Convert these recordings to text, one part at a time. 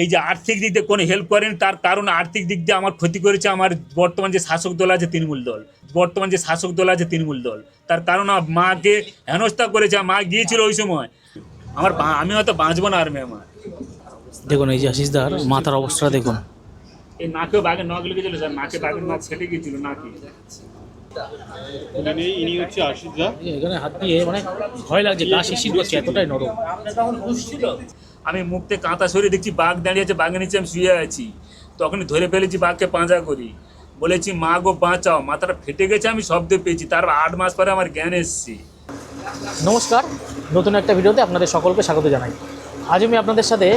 এই যে আর্থিক দিক দিয়ে কোনো হেল্প করেন তার কারণ আর্থিক দিক দিয়ে আমার ক্ষতি করেছে আমার বর্তমান যে শাসক দল আছে তৃণমূল দল। বর্তমান যে শাসক দল আছে তৃণমূল দল। তার কারণ মাকে হেনস্থা করেছে মা গিয়েছিল ওই সময়। আমার বা- আমি হয়তো বাঁচবো না আর মেয়ে আমার। দেখুন এই যে আশিসদার মাথার অবস্থা দেখুন। এই নাকেও বাঘের নখ লেগেছিল স্যার নাকে বাঘের নখ ছেটে গিয়েছিল নাকি। ইনি ইনি হচ্ছে আশিস দা। এখানে হাত দিয়ে মানে ভয় লাগছে গা শিশির করছে এতটাই নরম। আমি মুখতে কাঁথা সরিয়ে দেখছি বাঘ দাঁড়িয়ে আছে, বাঘের নিচে আমি শুয়ে আছি। তখনই ধরে ফেলেছি বাঘকে পাঁজা করি। বলেছি, মা গো, বাঁচাও। মাথাটা ফেটে গেছে, আমি শব্দ পেয়েছি। তার আট মাস পরে আমার জ্ঞান এসছে। নমস্কার। নতুন একটা ভিডিওতে আপনাদের সকলকে স্বাগত জানাই। আজ আমি আপনাদের সাথে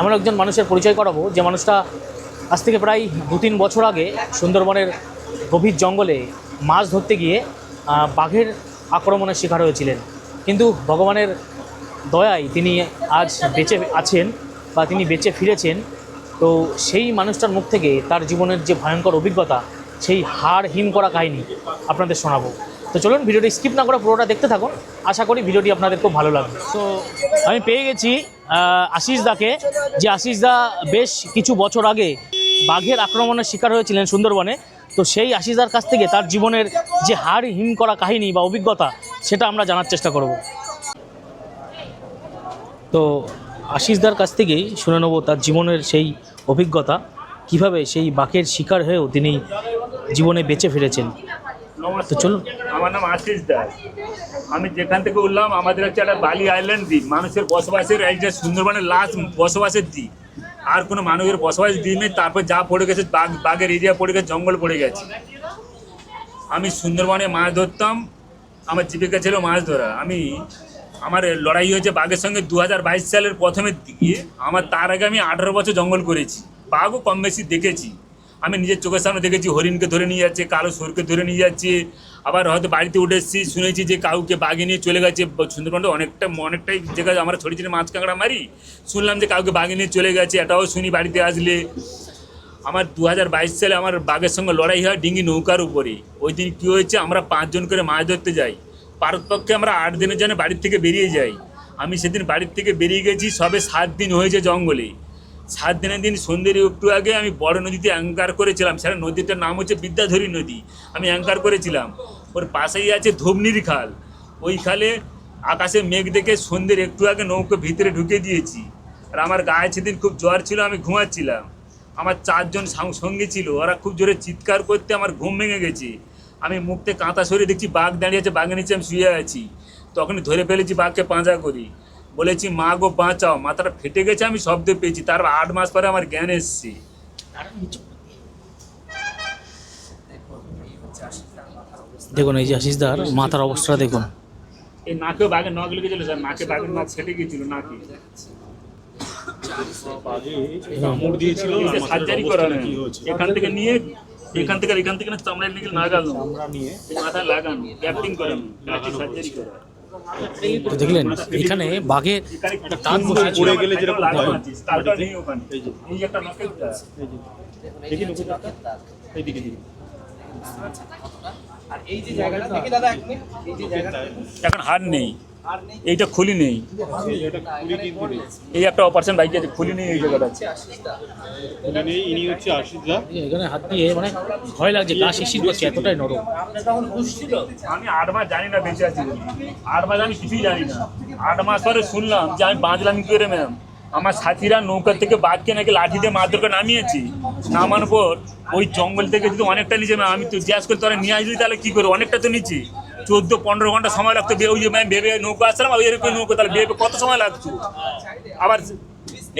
এমন একজন মানুষের পরিচয় করাবো, যে মানুষটা আজ থেকে প্রায় দু তিন বছর আগে সুন্দরবনের গভীর জঙ্গলে মাছ ধরতে গিয়ে বাঘের আক্রমণের শিকার হয়েছিলেন। কিন্তু ভগবানের দয়ায় তিনি আজ বেঁচে আছেন বা তিনি বেঁচে ফিরেছেন। তো সেই মানুষটার মুখ থেকে তার জীবনের যে ভয়ঙ্কর অভিজ্ঞতা, সেই হাড় হিম করা কাহিনী আপনাদের শোনাবো। তো চলুন ভিডিওটি স্কিপ না করে পুরোটা দেখতে থাকুন। আশা করি ভিডিওটি আপনাদের খুব ভালো লাগবে। তো আমি পেয়ে গেছি আশিস দাকে, যে আশিস দা বেশ কিছু বছর আগে বাঘের আক্রমণের শিকার হয়েছিলেন সুন্দরবনে। তো সেই আশিসদার কাছ থেকে তার জীবনের যে হাড় হিম করা কাহিনী বা অভিজ্ঞতা, সেটা আমরা জানার চেষ্টা করব। তো আশিসদার কাছ থেকেই শুনে নেব তার জীবনের সেই অভিজ্ঞতা কীভাবে সেই বাঘের শিকার হয়েও তিনি জীবনে বেঁচে ফিরেছেন। তো চলুন। আমার নাম আশিস দাস আমি যেখান থেকে উঠলাম আমাদের হচ্ছে একটা বালি আইল্যান্ড দ্বীপ। মানুষের বসবাসের একটা সুন্দরবনের লাস্ট বসবাসের দ্বীপ আর কোনো মানুষের বসবাস দ্বীপ নেই। তারপর যা পড়ে গেছে বাঘ বাঘের এরিয়া পড়ে গেছে জঙ্গল পড়ে গেছে। আমি সুন্দরবনে মাছ ধরতাম আমার জীবিকা ছিল মাছ ধরা। আমি আমার লড়াই হয়েছে বাঘের সঙ্গে দু হাজার বাইশ সালের প্রথমের দিকে। আমার তার আগে আমি আঠারো বছর জঙ্গল করেছি। বাঘও কম বেশি দেখেছি। আমি নিজের চোখের সামনে দেখেছি, হরিণকে ধরে নিয়ে যাচ্ছে, কালো সুরকে ধরে নিয়ে যাচ্ছে। আবার হয়তো বাড়িতে উঠে এসেছি, শুনেছি যে কাউকে বাঘে নিয়ে চলে গেছে। সুন্দরবনটা অনেকটা, অনেকটাই জায়গায় আমরা ছড়ি ছিটে মাছ কাঁকড়া মারি। শুনলাম যে কাউকে বাঘে নিয়ে চলে গেছে, এটাও শুনি বাড়িতে আসলে। আমার দু হাজার বাইশ সালে আমার বাঘের সঙ্গে লড়াই হয় ডিঙ্গি নৌকার উপরে। ওই দিন কী হয়েছে, আমরা পাঁচজন করে মাছ ধরতে যাই। পারতপক্ষে আমরা আট দিনের জন্য বাড়ির থেকে বেরিয়ে যাই। আমি সেদিন বাড়ির থেকে বেরিয়ে গেছি, সবে সাত দিন হয়েছে জঙ্গলে। সাত দিনের দিন সন্ধ্যের একটু আগে আমি বড় নদীতে অ্যাঙ্কার করেছিলাম। সেটা নদীটার নাম হচ্ছে বিদ্যাধরী নদী। আমি অ্যাঙ্কার করেছিলাম। ওর পাশেই আছে ধবনির খাল। ওই খালে আকাশে মেঘ দেখে সন্ধ্যের একটু আগে নৌকো ভিতরে ঢুকে দিয়েছি। আর আমার গায়ে সেদিন খুব জ্বর ছিল, আমি ঘুমাচ্ছিলাম। আমার চারজন সঙ্গী ছিল। ওরা খুব জোরে চিৎকার করতে আমার ঘুম ভেঙে গেছে। আমি মুখতে কাঁথা সরিয়ে দেখছি বাঘ দাঁড়িয়ে আছে বাঘের নিচে আমি শুয়ে আছি। তখনই ধরে ফেলেছি বাঘকে পাঁজা করি। বলেছি মা গো বাঁচাও। মাথাটা ফেটে গেছে আমি শব্দ পেয়েছি। তার আট মাস পরে আমার জ্ঞান এসছে। দেখুন এই যে আশিসদার মাথার অবস্থা দেখুন। এই নাকেও বাঘের নখ লেগেছিল স্যার। নাকে বাঘের নখ ছেটে গিয়েছিল নাকি। এখান থেকে নিয়ে এখান থেকে এখান থেকে না চামড়ায় লেগে লাগানো আমরা নিয়ে। এই মাথায় লাগানো ক্যাপটিং করানো সার্জারি করা। তো দেখলেন এখানে বাঘের এখানে দাঁত বসিয়েছিল। পড়ে গেলে যেরকম হয় তারটা নেই ওখানে। এই যে। এই একটা দাগ। এই যে। দেখি লোকের এইদিকে দিকে আর এই যে জায়গাটা দেখি দাদা এক মিনিট। এই যে জায়গাটা এখন আর নেই। এইটা খুলি নেই এই একটা অপারেশন বাইক আছে খুলি নেই এই জায়গাটা। আছে ইনি নেই ইনি হচ্ছে আশিস দা। এখানে হাত দিয়ে মানে ভয় লাগছে গা শিশির করছে এতটাই নরম। আমি আট মাস জানি না বেঁচে আছি আট মাস আমি কিছুই জানি না। আট মাস পরে শুনলাম যে আমি বাঁচলাম কি করে ম্যাম আমার সাথীরা নৌকা থেকে বাঘকে নাকি লাঠি দিয়ে মারধর করে নামিয়েছি। নামানোর পর ওই জঙ্গল থেকে যদি অনেকটা নিচে আমি তো জিজ্ঞাসা করে, তোরা নিয়ে আসলি তাহলে কি করে অনেকটা তো নিচে। চোদ্দ, পনেরো ঘণ্টা সময় লাগতো। ওই যে ম্যাম ভেবে নৌকা আসলাম ওই এরকম নৌকো, তাহলে ভেবে কত সময় লাগতো? আবার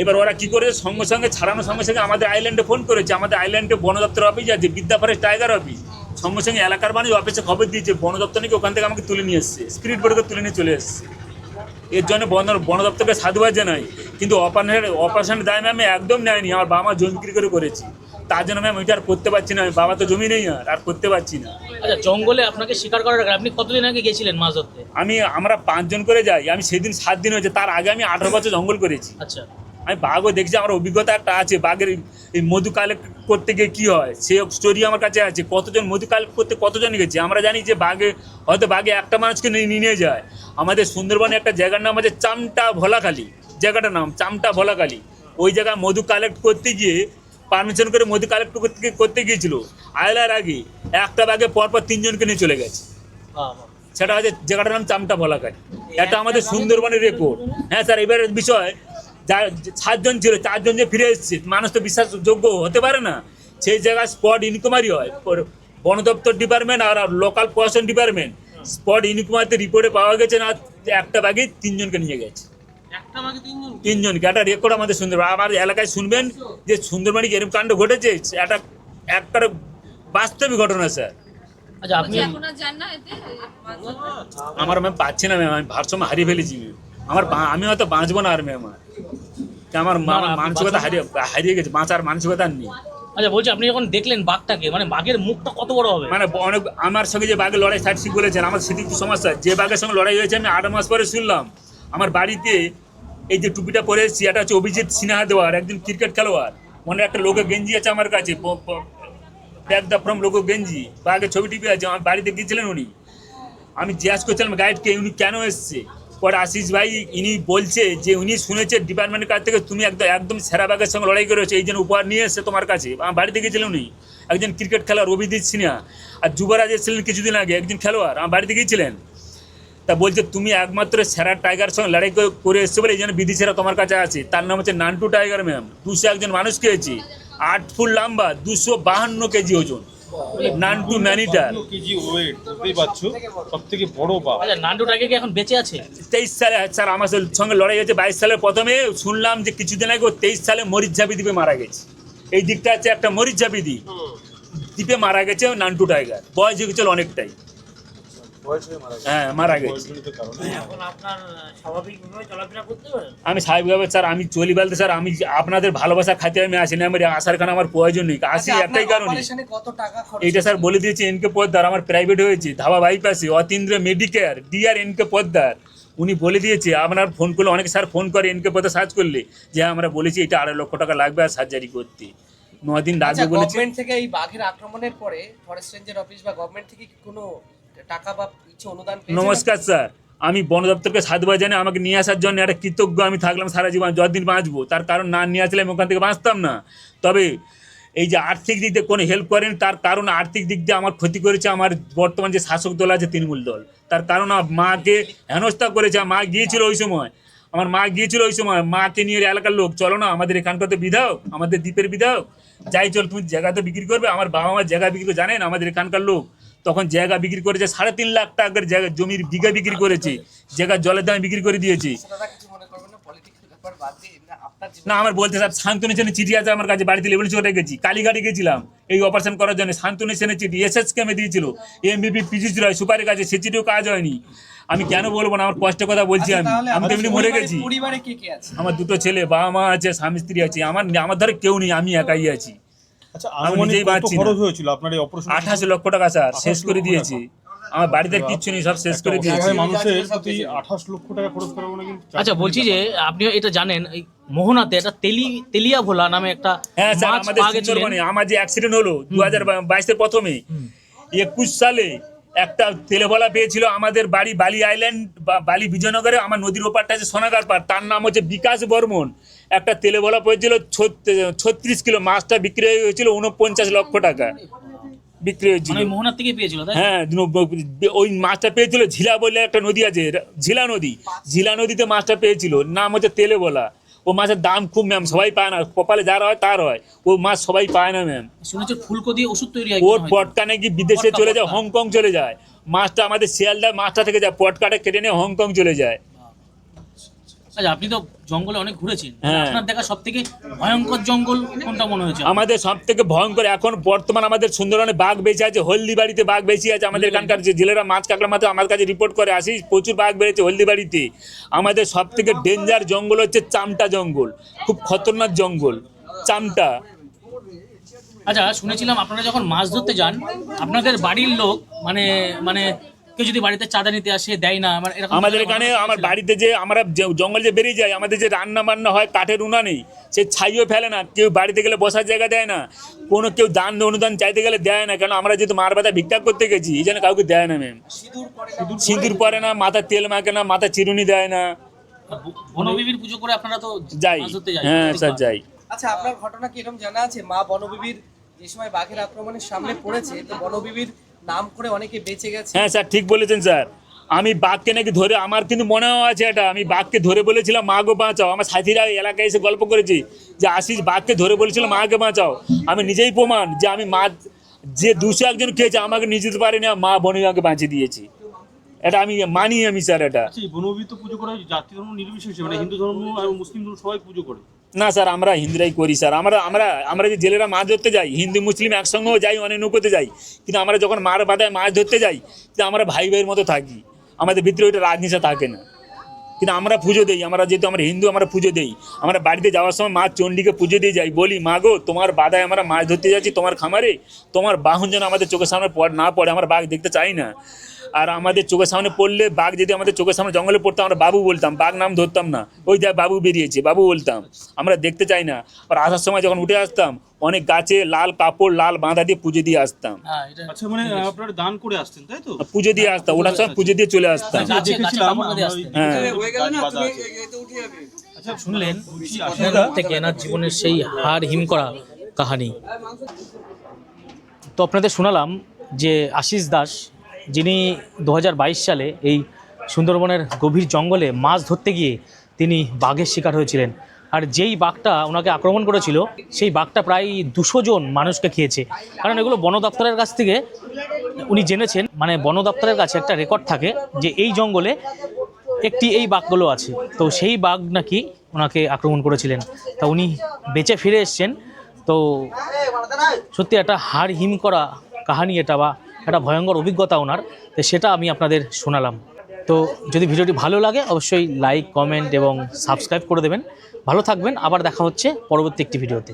এবার ওরা কি করে সঙ্গে সঙ্গে ছাড়ানোর সঙ্গে সঙ্গে আমাদের আইল্যান্ডে ফোন করেছে। আমাদের আইল্যান্ডে বন দপ্তর অফিস আছে, বিদ্যা ফরেস্ট টাইগার অফিস সঙ্গে সঙ্গে এলাকার মানুষ অফিসে খবর দিয়েছে, বন দপ্তর নাকি ওখান থেকে আমাকে তুলে নিয়ে এসছে স্পিরিট বোর্ডকে তুলে নিয়ে চলে এসছে। এর জন্য বন বন দপ্তরকে সাধুবাদ জানাই। কিন্তু অপারেশনের অপারেশনের দায় আমি একদম নেয়নি। আমার বাবা মা জমি বিক্রি করে করেছি। তার জন্য ম্যাম ওইটা আর করতে পারছি না। আমি বাবা তো জমি নেই আর আর করতে পারছি না। আচ্ছা জঙ্গলে আপনাকে শিকার করার আপনি কতদিন আগে গেছিলেন মাছ ধরতে? আমি আমরা পাঁচজন করে যাই। আমি সেদিন সাত দিন হয়েছে। তার আগে আমি আঠারো বছর জঙ্গল করেছি। আচ্ছা। আমি বাঘও দেখছি। আমার অভিজ্ঞতা একটা আছে। বাঘের এই- এই মধু কালেক্ট করতে গিয়ে কী হয়? সে স্টোরি আমার কাছে আছে। কতজন মধু কালেক্ট করতে কতজন গেছে? আমরা জানি যে বাঘে হয়তো বাঘে একটা মানুষকে নিয়ে নিয়ে যায়। আমাদের সুন্দরবনে একটা জায়গার নাম আছে চামটা ভোলাখালি। জায়গাটার নাম চামটা ভোলাখালি। ওই জায়গায় মধু কালেক্ট করতে গিয়ে পারমিশন করে মধু কালেক্ট করতে করতে গিয়েছিল। আয়লার আগে একটা ব্যাগে পরপর তিনজনকে নিয়ে চলে গেছে। সেটা হচ্ছে জায়গাটার নাম চামটা বলাকার এটা আমাদের সুন্দরবনের রেকর্ড হ্যাঁ স্যার এবারের বিষয় যা সাতজন ছিল চারজন যে ফিরে এসেছে মানুষ তো বিশ্বাসযোগ্য হতে পারে না। সেই জায়গায় স্পট ইনকোয়ারি হয় বন দপ্তর ডিপার্টমেন্ট আর লোকাল প্রশাসন ডিপার্টমেন্ট স্পট ইনকোয়ারিতে রিপোর্টে পাওয়া গেছে না একটা ব্যাগে তিনজনকে নিয়ে গেছে। তিনজনকে? একটা রেকর্ড আমাদের সুন্দরবন। আমার এলাকায় শুনবেন যে সুন্দরবনে এরকম কাণ্ড ঘটেছে? একটা একটা বাস্তবিক ঘটনা স্যার। আচ্ছা আপনি এখন আর যান না এতে? মাছ আমার ম্যাম পাচ্ছি না ম্যাম। আমি ভারসাম্য হারিয়ে ফেলেছি আমার আমি হয়তো বাঁচবো না আর ম্যাম। আমার মানসিকতা হারিয়ে হারিয়ে গেছে বাঁচার মানসিকতা নেই। আচ্ছা বলছি আপনি যখন দেখলেন বাঘটাকে মানে বাঘের মুখটা কত বড় হবে? মানে অনেক, আমার সঙ্গে যে বাঘের লড়াই সার্টিসি বলেছেন, আমার একটু সমস্যা। যে বাঘের সঙ্গে লড়াই হয়েছে, আমি আট মাস পরে শুনলাম, আমার বাড়িতে এই যে টুপিটা পরে এসেছি, এটা হচ্ছে অভিজিৎ সিনহা দেওয়ার, একজন ক্রিকেট খেলোয়াড়। মনে একটা লোকের গেঞ্জি আছে আমার কাছে ব্যাগ দ্য ফ্রম লোক গেঞ্জি, বাঘের ছবি টিপি আছে, আমার বাড়িতে গিয়েছিলেন উনি। আমি জিজ্ঞাসা করছিলাম গাইডকে উনি, কেন এসছে? পরে আশিস ভাই ইনি বলছে যে উনি শুনেছে ডিপার্টমেন্টের কাছ থেকে, তুমি একদম একদম সেরা বাঘের সঙ্গে লড়াই করেছ, এই জন্য উপহার নিয়ে এসছে তোমার কাছে। আমার বাড়িতে গিয়েছিলেন উনি, একজন ক্রিকেট খেলোয়াড়, অভিজিৎ সিনহা। আর যুবরাজ এসেছিলেন কিছুদিন আগে, একজন খেলোয়াড়, আমার বাড়িতে গিয়েছিলেন। তা বলছে, তুমি একমাত্র সেরা টাইগার সঙ্গে লড়াই করে- এসছো বলে, এই জন্য বিদেশিরা তোমার কাছে আছে। তার নাম হচ্ছে নান্টু টাইগার ম্যাম দুশো একজন মানুষ খেয়েছি। আট ফুট লম্বা, দুশো বাহান্ন কেজি ওজন। নান্টু ম্যানিটার কেজি ওয়েট বুঝতেই পারছ? সব থেকে বড় বা আচ্ছা নান্টুটাকে কি এখন বেঁচে আছে? তেইশ সালে স্যার আমার সঙ্গে লড়াই হয়েছে। বাইশ সালে প্রথমে শুনলাম যে কিছুদিন আগে ও তেইশ সালে মরিচ ঝাপি দ্বীপে মারা গেছে। এই দিকটা আছে একটা মরিচ ঝাপি দ্বীপ। দ্বীপে মারা গেছে নান্টু টাইগার। বয়স হয়ে গেছিল অনেকটাই। হ্যাঁ মারা গেছে। বয়সজনিত কারণে। আমি স্বাভাবিকভাবে স্যার আমি চলি বলতে স্যার আমি আপনাদের ভালোবাসা খাতে আমি আসিনি আমার আসার কারণে আমার প্রয়োজন নেই। আসি আচ্ছা, একটাই কারণে। অপারেশনে কত টাকা খরচ এইটা স্যার বলে দিয়েছি এনকে পদ্মার আমার প্রাইভেট হয়েছে dhaba বাইপাসে Atindra Medicare D R N K পদ্মার উনি বলে দিয়েছে আপনার ফোন করলে অনেক স্যার ফোন করে এনকে পদ্মা সার্চ করলে যে হ্যাঁ, আমরা বলেছি এটা আড়াই লক্ষ টাকা লাগবে আর সার্জারি করতে। নয় দিন আচ্ছা লাগবে বলেছে। গভর্নমেন্ট থেকে এই বাঘের আক্রমণের পরে ফরেস্ট রেঞ্জের অফিস বা গভর্নমেন্ট থেকে কি কোনো টাকা বা কিছু অনুদান নমস্কার, স্যার। আমি বন দপ্তরকে সাধুবাদ জানি, আমাকে নিয়ে আসার জন্য একটা কৃতজ্ঞ আমি থাকলাম সারা জীবন, যতদিন বাঁচবো। তার কারণ না নিয়ে আসলে আমি ওখান থেকে বাঁচতাম না। তবে এই যে আর্থিক দিক দিয়ে কোনো হেল্প করেন, তার কারণ আর্থিক দিক দিয়ে আমার ক্ষতি করেছে আমার বর্তমান যে শাসক দল আছে তৃণমূল দল। তার কারণ মাকে হেনস্থা করেছে, মা গিয়েছিল ওই সময়। আমার মা গিয়েছিল ওই সময়। মাকে নিয়ে এলাকার লোক, চলো না, আমাদের এখানকার তো বিধায়ক, আমাদের দ্বীপের বিধায়ক। যাই চল, তুমি জায়গা তো বিক্রি করবে, আমার বাবা মা জায়গা বিক্রি করে জানেন আমাদের এখানকার লোক। তখন জায়গা বিক্রি করেছে সাড়ে তিন লাখ টাকার জায়গা জমির বিঘা বিক্রি করেছে জায়গা জলের দামে বিক্রি করে দিয়েছি। না আমার বলতে স্যার শান্তনু সেনের চিঠি আছে আমার কাছে বাড়িতে লেবুল চলে গেছি কালীঘাটে গেছিলাম এই অপারেশন করার জন্য। শান্তনু সেনের চিঠি এস এস কেমে দিয়েছিল। এমবিপি পিজিস রয় সুপারের কাছে সে চিঠিও কাজ হয়নি। আমি কেন বলব না? আমার কষ্টের কথা বলছি আচ্ছা, আমি। আমি তো এমনি মরে গেছি। আমার দুটো ছেলে বাবা মা আছে স্বামী স্ত্রী আছে। আমার আমার ধরে কেউ নেই আমি একাই আছি। আচ্ছা আমি নিজেই কত খরচ হয়েছিল আপনার এই অপারেশন আঠাশ লক্ষ টাকা স্যার শেষ করে দিয়েছি। আমার বাড়িতে কিচ্ছু নেই সব শেষ করে দিয়েছি। মানুষের প্রতি আঠাশ লক্ষ টাকা খরচ করা মানে কিন্তু আচ্ছা বলছি যে আপনি এটা জানেন এই মোহনাতে একটা তেলি তেলিয়া ভোলা নামে একটা হ্যাঁ স্যার আমাদের সুন্দরবনে। আমার যে অ্যাক্সিডেন্ট হলো দু হাজার বাইশের প্রথমে একুশ সালে একটা তেলেবলা পেয়েছিল আমাদের বাড়ি বালি আইল্যান্ড বা বালি বিজয়নগরে আমার নদীর ওপারটা আছে সোনাগার পাড় তার নাম হচ্ছে বিকাশ বর্মন। একটা তেলেবলা পেয়েছিল ছত্রিশ কিলো মাছটা বিক্রি হয়ে হয়েছিল উনপঞ্চাশ লক্ষ টাকা। বিক্রি হয়েছিল মানে মোহনার থেকে পেয়েছিল হ্যাঁ ওই মাছটা পেয়েছিল ঝিলা বলে একটা নদী আছে ঝিলা নদী। ঝিলা নদীতে মাছটা পেয়েছিল নাম হচ্ছে তেলে বলা ও মাছের দাম খুব ম্যাম সবাই পায় না কপালে যার হয় তার হয় ও মাছ সবাই পায় না ম্যাম শুনেছি ফুলকো দিয়ে ওষুধ তৈরি হয় ওর। পটকা নাকি বিদেশে চলে যায় হংকং চলে যায়। মাছটা আমাদের শিয়ালদা মাছটা থেকে যায় পটকাটা কেটে নিয়ে হংকং চলে যায়। আচ্ছা আপনি তো জঙ্গলে অনেক ঘুরেছেন। হ্যাঁ। আপনার দেখা সব থেকে ভয়ঙ্কর জঙ্গল কোনটা মনে হয়েছে? আমাদের সব থেকে ভয়ঙ্কর এখন বর্তমান আমাদের সুন্দরবনে বাঘ বেঁচে আছে হলদিবাড়িতে বাঘ বেশি আছে আমাদের এখানকার যে জেলেরা মাছ কাঁকড়া মাত্র আমার কাছে রিপোর্ট করে আসি প্রচুর বাঘ বেড়েছে হলদিবাড়িতে। আমাদের সব থেকে ডেঞ্জার জঙ্গল হচ্ছে চামটা জঙ্গল খুব খতরনাক জঙ্গল চামটা। আচ্ছা শুনেছিলাম আপনারা যখন মাছ ধরতে যান আপনাদের বাড়ির লোক মানে মানে কেউ যদি বাড়িতে চাঁদা নিতে আসে দেয় না মানে এরকম আমাদের এখানে আমার বাড়িতে যে আমরা যে জঙ্গল যে বেরিয়ে যাই আমাদের যে রান্না বান্না হয় কাঠের উনা নেই সে ছাইও ফেলে না কেউ বাড়িতে গেলে বসার জায়গা দেয় না কোনো কেউ দান অনুদান চাইতে গেলে দেয় না কেন আমরা যেহেতু মার বাতা ভিক্ষা করতে গেছি এই জন্য কাউকে দেয় না ম্যাম সিঁদুর পরে না? সিঁদুর পরে না মাথা তেল মাখে না মাথা চিরুনি দেয় না। বনবিবির পুজো করে আপনারা তো যাই। হ্যাঁ স্যার যাই। আচ্ছা আপনার ঘটনা কি এরকম জানা আছে? মা বনবিবির যে সময় বাঘের আক্রমণের সামনে পড়েছে তো বনবিবির নাম করে অনেকে বেঁচে গেছে। হ্যাঁ স্যার ঠিক বলেছেন স্যার। আমি বাঘকে নাকি ধরে আমার কিন্তু মনেও আছে এটা। আমি বাঘকে ধরে বলেছিলাম মা গো বাঁচাও। আমার সাথীরা এলাকায় এসে গল্প করেছি যে আশিস বাঘকে ধরে বলেছিল মাকে বাঁচাও। আমি নিজেই প্রমাণ যে আমি মা যে দুশো একজন খেয়েছে আমাকে নিয়ে যেতে পারি না মা বনিমাকে বাঁচিয়ে দিয়েছি। এটা আমি মানি আমি স্যার এটা। আচ্ছা এই বনবী তো পুজো করা জাতি ধর্ম নির্বিশেষে মানে হিন্দু ধর্ম আর মুসলিম ধর্ম সবাই পুজো করে। না স্যার, আমরা হিন্দুরাই করি স্যার। আমরা আমরা আমরা যে জেলেরা মাছ ধরতে যাই, হিন্দু, মুসলিম একসঙ্গেও যাই অনেক নৌকোতে যাই। কিন্তু আমরা যখন মার বাদায় মাছ ধরতে যাই, কিন্তু আমরা ভাই ভাইয়ের মতো থাকি। আমাদের ভিতরে ওইটা রাজনীতি থাকে না। কিন্তু আমরা পুজো দিই, আমরা যেহেতু আমরা হিন্দু, আমরা পুজো দিই। আমরা বাড়িতে যাওয়ার সময় মা চণ্ডীকে পুজো দিয়ে যাই, বলি, মা গো, তোমার বাদায় আমরা মাছ ধরতে যাচ্ছি, তোমার খামারে, তোমার বাহন যেন আমাদের চোখের সামনে না পড়ে, আমরা বাঘ দেখতে চাই না। আর আমাদের চোখের সামনে পড়লে বাঘ যদি আমাদের চোখের সামনে জঙ্গলে পড়তো আমরা বাবু বলতাম বাঘ নাম ধরতাম না। ওই যা বাবু বেরিয়েছে বাবু বলতাম। আমরা দেখতে চাই না। আর আসার সময় যখন উঠে আসতাম অনেক গাছে লাল কাপড় লাল বাঁধা দিয়ে পুজো দিয়ে আসতাম। হ্যাঁ আচ্ছা মানে আপনারা দান করে আসতেন তাই তো? পুজো দিয়ে আসতাম ওটার সময় পুজো দিয়ে চলে আসতাম। হ্যাঁ। আচ্ছা শুনলেন মুখ থেকে এনার জীবনের সেই হার হিম করা কাহানি? তো আপনাদের শোনালাম যে আশিস দাস যিনি দু হাজার বাইশ সালে এই সুন্দরবনের গভীর জঙ্গলে মাছ ধরতে গিয়ে তিনি বাঘের শিকার হয়েছিলেন। আর যেই বাঘটা ওনাকে আক্রমণ করেছিল, সেই বাঘটা প্রায় দুশো জন মানুষকে খেয়েছে। কারণ এগুলো বন দপ্তরের কাছ থেকে উনি জেনেছেন মানে বন দপ্তরের কাছে একটা রেকর্ড থাকে যে এই জঙ্গলে একটি এই বাঘগুলো আছে। তো সেই বাঘ নাকি ওনাকে আক্রমণ করেছিলেন। তা উনি বেঁচে ফিরে এসছেন। তো সত্যি একটা হাড় হিম করা কাহানি এটা বা একটা ভয়ঙ্কর অভিজ্ঞতা ওনার, তো সেটা আমি আপনাদের শোনালাম। তো যদি ভিডিওটি ভালো লাগে, অবশ্যই লাইক, কমেন্ট এবং সাবস্ক্রাইব করে দেবেন। ভালো থাকবেন, আবার দেখা হচ্ছে পরবর্তী একটি ভিডিওতে।